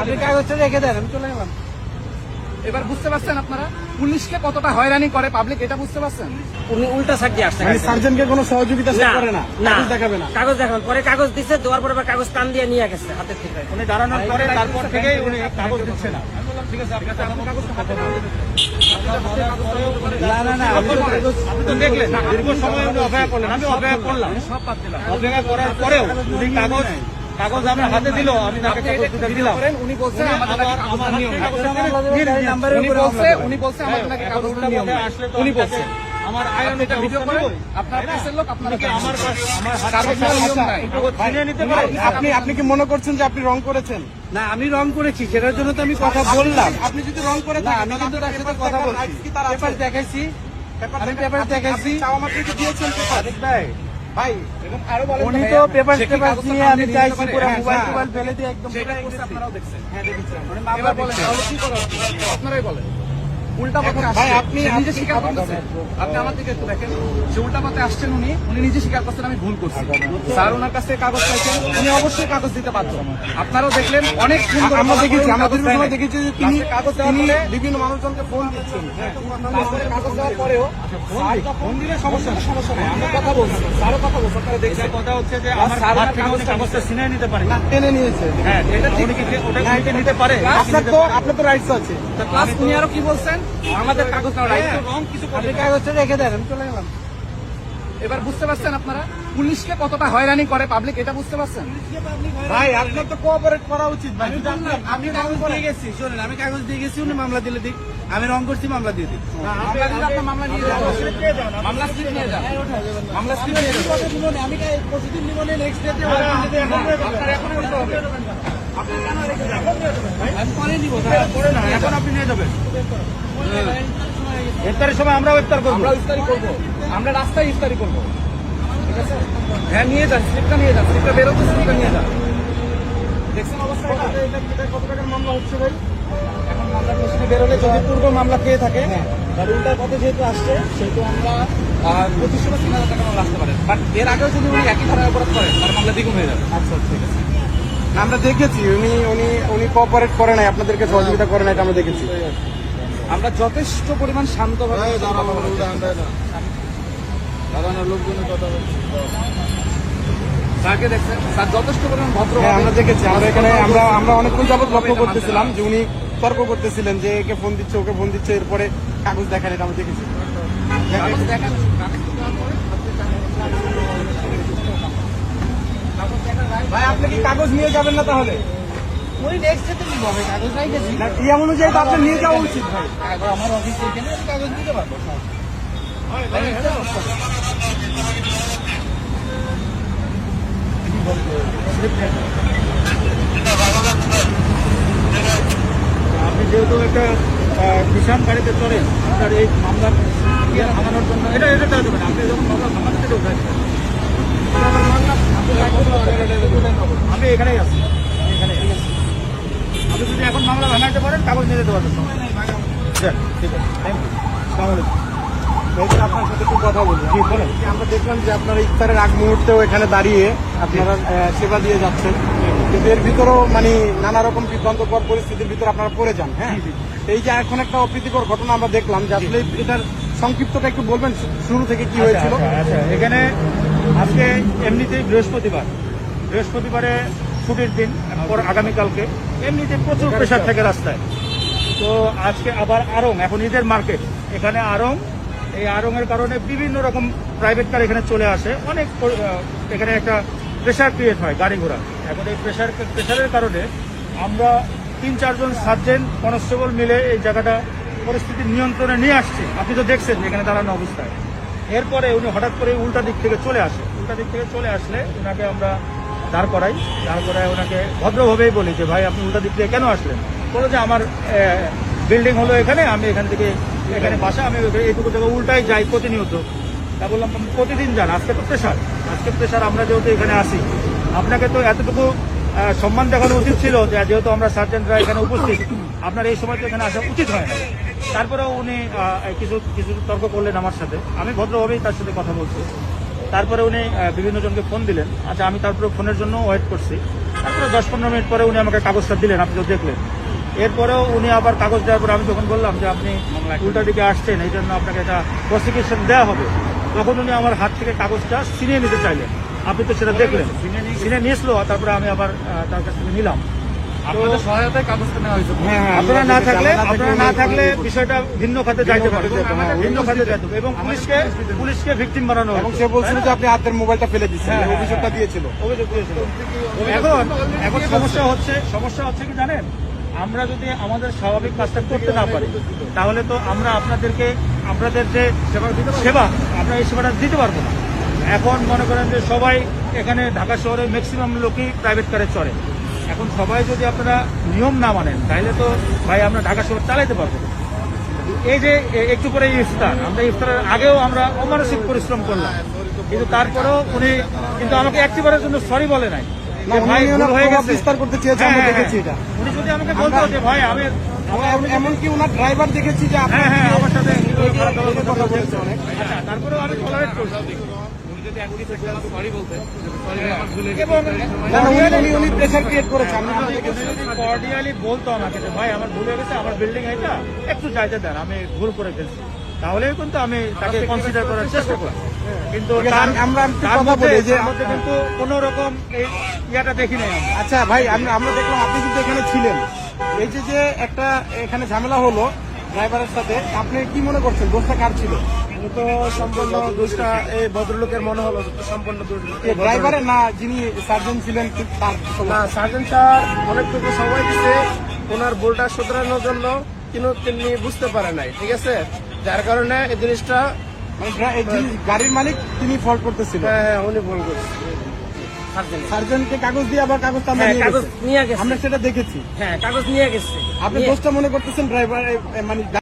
আপনি কাগজটা রেখে দেন আমি চলে গেলাম। এবার বুঝতে পারছেন আপনারা? পুলিশকে কতটা হয়রানি করে পাবলিক এটা বুঝতে পারছেন? উনি উল্টা সাইড দিয়ে আসছে মানে সার্জনকে কোনো সহযোগিতা করে না কাগজ দেখাবে না। কাগজ দেখাবেন পরে কাগজ দিচ্ছে দেওয়ার পরে কাগজ টান দিয়ে নিয়ে গেছে হাতের থেকে। উনি দাঁড়ানোর পরে তারপর থেকেই উনি কাগজ দিচ্ছে না। ঠিক আছে হাতে আপনি তো দেখলেন দীর্ঘ সময় উনি অপেক্ষা করলেন আমি অপেক্ষা করলাম। অপেক্ষা করার পরেও উনি কাগজ কাগজ আমার হাতে দিল আমি তাকে কাগজ দুটো দিলাম। উনি নাকি কাগজ আমার নিয়ম। উনি বলছে উনি বলছে নাকি কাগজ নিয়ম উনি বলছে। আমার আপনি এটা ভিডিও করেন? আপনার লোক আপনারা কি আমার আমার নিয়ম নাই। নিতে পারে আপনি আপনি কি মনে করছেন যে আপনি রং করেছেন? না আমি রং করেছি সেটার জন্য তো আমি কথা বললাম। আপনি যদি রং করে না আমি কিন্তু তার সাথে কথা বলছি। পেপার দেখাইছি। আমি পেপার দেখাইছি। আমাকে দিয়েছেন পেপার? ভাই উনি তো পেপার পেপার নিয়ে আমি চাইছি পুরো মোবাইল হ্যাঁ, টোবাইল ফেলে দিয়ে একদম। আপনারাও দেখছেন হ্যাঁ দেখেছি মানে বলেন তাহলে কি করা আপনারাই বলেন। উল্টা পথে আসছে। আপনি- নিজে স্বীকার করতেছে। আপনি আমার দিকে একটু দেখেন। সে উল্টা পথে আসছেন উনি উনি নিজে স্বীকার করছেন আমি ভুল করছি। স্যার ওনার কাছে কাগজ চাইছেন উনি অবশ্যই কাগজ দিতে পারত আপনারাও দেখলেন অনেক সুন্দর আমরা দেখেছি আমরা সময় দেখেছি যে তিনি কাগজ তিনি বিভিন্ন মানুষজনকে ফোন দিচ্ছেন। তারপরে কাগজ দেওয়ার পরেও ফোন দিলে সমস্যা সমস্যা নেই। আমরা কথা বলছি। স্যারও কথা বলছি আপনারা দেখছেন। কথা হচ্ছে যে আমার হাত থেকে উনি কাগজটা ছিনিয়ে নিতে পারে না টেনে নিয়েছে। হ্যাঁ এটা উনি কি ওটা নিতে পারে। আপনার তো আপনার তো রাইটস আছে। প্লাস উনি আরও কি বলছেন? আমাদের কাগজ নেওয়া রাইট রং কিছু কাগজটা রেখে দেন আমি চলে গেলাম। এবার বুঝতে পারছেন আপনারা? পুলিশকে কতটা হয়রানি করে পাবলিক এটা বুঝতে পারছেন? ভাই আপনার তো কোঅপারেট করা উচিত। ভাই আমি কাগজ দিয়ে গেছি শুনেন আমি কাগজ দিয়ে গেছি উনি মামলা দিলে দিক। আমি রং করছি মামলা দিয়ে দিক। মামলা মামলা নিয়ে যান মামলা স্লিপ নিয়ে যান। মামলা স্লিপ নিয়ে যান। আমি প্রতিদিন নিবনে নেক্সট ডে এখন করতে হবে। এখন আপনি নিয়ে যাবেন। ইফতারের সময় আমরাও ইফতার করব। আমরা ইফতারি করব। আমরা রাস্তায় ইফতারি করব। ঠিক আছে? হ্যাঁ নিয়ে যান স্লিপটা নিয়ে যান স্লিপটা বেরোতে স্লিপটা নিয়ে যান। দেখছেন অবস্থা? কত টাকার মামলা হচ্ছে ভাই? এখন মামলার মেশিনে বেরোলে যদি পূর্ব মামলা পেয়ে থাকে। তাহলে উল্টার পথে যেহেতু আসছে সেহেতু আমরা পঁচিশশো বা তিন হাজার টাকা মামলা আসতে পারে। বাট এর আগেও যদি উনি একই ধারায় অপরাধ করেন তার মামলা দ্বিগুণ হয়ে যাবে। আচ্ছা ঠিক আছে। আমরা দেখেছি উনি উনি উনি কোঅপারেট করে নাই আপনাদেরকে সহযোগিতা করে নাই এটা আমরা দেখেছি। আমরা যথেষ্ট পরিমাণ শান্তভাবে স্যারকে দেখছেন? স্যার যথেষ্ট পরিমাণ ভদ্র হ্যাঁ আমরা দেখেছি আমরা এখানে আমরা আমরা অনেকক্ষণ যাবত লক্ষ্য করতেছিলাম যে উনি তর্ক করতেছিলেন যে একে ফোন দিচ্ছে ওকে ফোন দিচ্ছে এরপরে কাগজ দেখান এটা আমরা দেখেছি কাগজ দেখান ভাই আপনি কি কাগজ নিয়ে যাবেন না তাহলে? উনি নেক্সট ডেতে নিব আমি কাগজ নাই গেছি না নিয়ম অনুযায়ী তো আপনার নিয়ে যাওয়া উচিত ভাই। আমার অফিস এখানে আমি কাগজ দিতে পারব আপনি যেহেতু একটা কিষাণ গাড়িতে চলেন আপনার এই মামলা থামানোর জন্য এটা এটা দেওয়া যাবে আপনি যখন মামলা থামাতে। আমি এখানেই আছি। এখানেই আপনি যদি এখন মামলা ভাঙাইতে পারেন কাগজ নিয়ে যেতে পারবেন। ঠিক আছে। থ্যাংক ইউ আপনার সাথে একটু কথা বলব জি বলেন। আমরা দেখলাম যে আপনারা ইফতারের আগ মুহূর্তেও এখানে দাঁড়িয়ে আপনারা সেবা দিয়ে যাচ্ছেন। কিন্তু এর ভিতরেও মানে নানা রকম বিভ্রান্তকর পরিস্থিতির ভিতরে আপনারা পড়ে যান হ্যাঁ? এই যে এখন একটা অপ্রীতিকর ঘটনা আমরা দেখলাম যে আসলে এটার সংক্ষিপ্তটা একটু বলবেন শুরু থেকে কি হয়েছিল? আচ্ছা, আচ্ছা। এখানে আজকে এমনিতেই বৃহস্পতিবার। বৃহস্পতিবারে ছুটির দিন পর আগামীকালকে। এমনিতে প্রচুর প্রেশার থাকে রাস্তায়। তো আজকে আবার আরং, এখন ঈদের মার্কেট এখানে আরং, এই আরং এর কারণে বিভিন্ন রকম প্রাইভেট কার এখানে চলে আসে। অনেক এখানে একটা প্রেশার ক্রিয়েট হয় গাড়ি ঘোড়া এখন এই প্রেশার প্রেশারের কারণে আমরা তিন চারজন সার্জেন্ট কনস্টেবল মিলে এই জায়গাটা পরিস্থিতি নিয়ন্ত্রণে নিয়ে আসছি। আপনি তো দেখছেন এখানে দাঁড়ানো অবস্থায়। এরপরে উনি হঠাৎ করে উল্টা দিক থেকে চলে আসে। উল্টা দিক থেকে চলে আসলে ওনাকে আমরা দাঁড় করাই। দাঁড় করায় ওনাকে ভদ্রভাবেই বলি যে, ভাই, আপনি উল্টা দিক থেকে কেন আসলেন? বলো যে, আমার বিল্ডিং হলো এখানে, আমি এখান থেকে, এখানে বাসা, আমি এইটুকু থেকে উল্টাই যাই প্রতিনিয়ত। তা বললাম প্রতিদিন যান, আজকে তো প্রেশার আজকে প্রেশার আমরা যেহেতু এখানে আসি, আপনাকে তো এতটুকু সম্মান দেখানো উচিত ছিল যেহেতু আমরা সার্জেন্টরা এখানে উপস্থিত, আপনার এই সময় তো এখানে আসা উচিত হয় না। তারপরেও উনি কিছু কিছু তর্ক করলেন আমার সাথে। আমি ভদ্রভাবেই তার সাথে কথা বলছি। তারপরে উনি বিভিন্ন জনকে ফোন দিলেন। আচ্ছা আমি তারপরে ফোনের জন্য ওয়েট করছি। তারপরে দশ পনেরো মিনিট পরে উনি আমাকে কাগজটা দিলেন আপনি তো দেখলেন। এরপরেও উনি আবার কাগজ দেওয়ার পরে আমি যখন বললাম যে আপনি উল্টা দিকে আসছেন এই জন্য আপনাকে এটা প্রসিকিউশন দেওয়া হবে তখন উনি আমার হাত থেকে কাগজটা ছিনিয়ে নিতে চাইলেন। আপনি তো সেটা দেখলেন। ছিনিয়ে নিয়েছিল তারপরে আমি আবার তার কাছ থেকে নিলাম। আপনাদের সহায়তায় কাগজটা নেওয়া হয়েছে। হ্যাঁ হ্যাঁ আপনারা না থাকলে আমরা আপনারা না থাকলে বিষয়টা ভিন্ন খাতে যাইতে পারে। হ্যাঁ, ভিন্ন খাতে যেত এবং পুলিশকে পুলিশকে ভিকটিম বানানো এবং সে বলছিল যে আপনি হাতের মোবাইলটা ফেলে দিচ্ছেন হ্যাঁ, এই হ্যাঁ, অভিযোগটা দিয়েছিল। অভিযোগ দিয়েছিল। এখন এখন সমস্যা হচ্ছে সমস্যা হচ্ছে কি জানেন? আমরা যদি আমাদের স্বাভাবিক কাজটা করতে না পারি তাহলে তো আমরা আপনাদেরকে আপনাদের যে সেবা আমরা এই সেবাটা দিতে পারব না। এখন মনে করেন যে সবাই এখানে ঢাকা শহরে ম্যাক্সিমাম লোকই প্রাইভেট কারে চড়ে। এখন সবাই যদি আপনারা নিয়ম না মানেন তাহলে তো ভাই আমরা ঢাকা শহর চালাইতে পারব এই যে একটু পরে ইফতার আমরা ইফতারের আগেও আমরা অমানসিক পরিশ্রম করলাম। কিন্তু তারপরেও উনি কিন্তু আমাকে একটিবারের জন্য সরি বলে নাই। ভাই হয়ে গেছে। করতে চেয়েছে, হ্যাঁ, আমরা হ্যাঁ, দেখেছি এটা। উনি যদি আমাকে বলতো যে ভাই আমি এমনকি ওনার ড্রাইভার দেখেছি যে হ্যাঁ হ্যাঁ আমার সাথে আচ্ছা তারপরেও আমি টলারেট করছি। ভুল হয়ে এবং না, না, উনি- উনি উনি প্রেশার ক্রিয়েট করেছে। আমি আমরা দেখেছি কর্ডিয়ালি বলতো আমাকে ভাই আমার ভুল হয়ে গেছে আমার বিল্ডিং এটা একটু যাইতে দেন আমি ভুল করে ফেলছি। তাহলে কিন্তু আমি তাকে কনসিডার করার চেষ্টা করি কিন্তু ঠিক আছে, তার আমি- আমরা কথা বলি যে- তার কিন্তু কোন রকম এই ইয়াটা দেখি নাই আচ্ছা ভাই আমরা আমরা দেখলাম আপনি কিন্তু এখানে ছিলেন। এই যে যে একটা এখানে ঝামেলা হলো ড্রাইভারের সাথে আপনি কি মনে করছেন? দোষটা কার ছিল? আমি তো সম্পূর্ণ দোষটা এই ভদ্রলোকের মনে হলো সম্পূর্ণ ড্রাইভারের না যিনি সার্জন ছিলেন না সার্জন স্যার অনেকটুকু সময় দিচ্ছে ওনার ভুলটা শুধরানোর জন্য কিন্তু তিনি বুঝতে পারে নাই ঠিক আছে? যার কারণে এই জিনিসটা মানে গাড়ির মালিক তিনি ফল্ট করতেছিল। হ্যাঁ হ্যাঁ উনি। সার্জনকে কাগজ দিয়ে আবার কাগজটা আমরা হ্যাঁ কাগজ নিয়ে গেছে। আমরা সেটা দেখেছি। হ্যাঁ কাগজ নিয়ে গেছে। আপনি দোষটা মনে করতেছেন ড্রাইভার মানে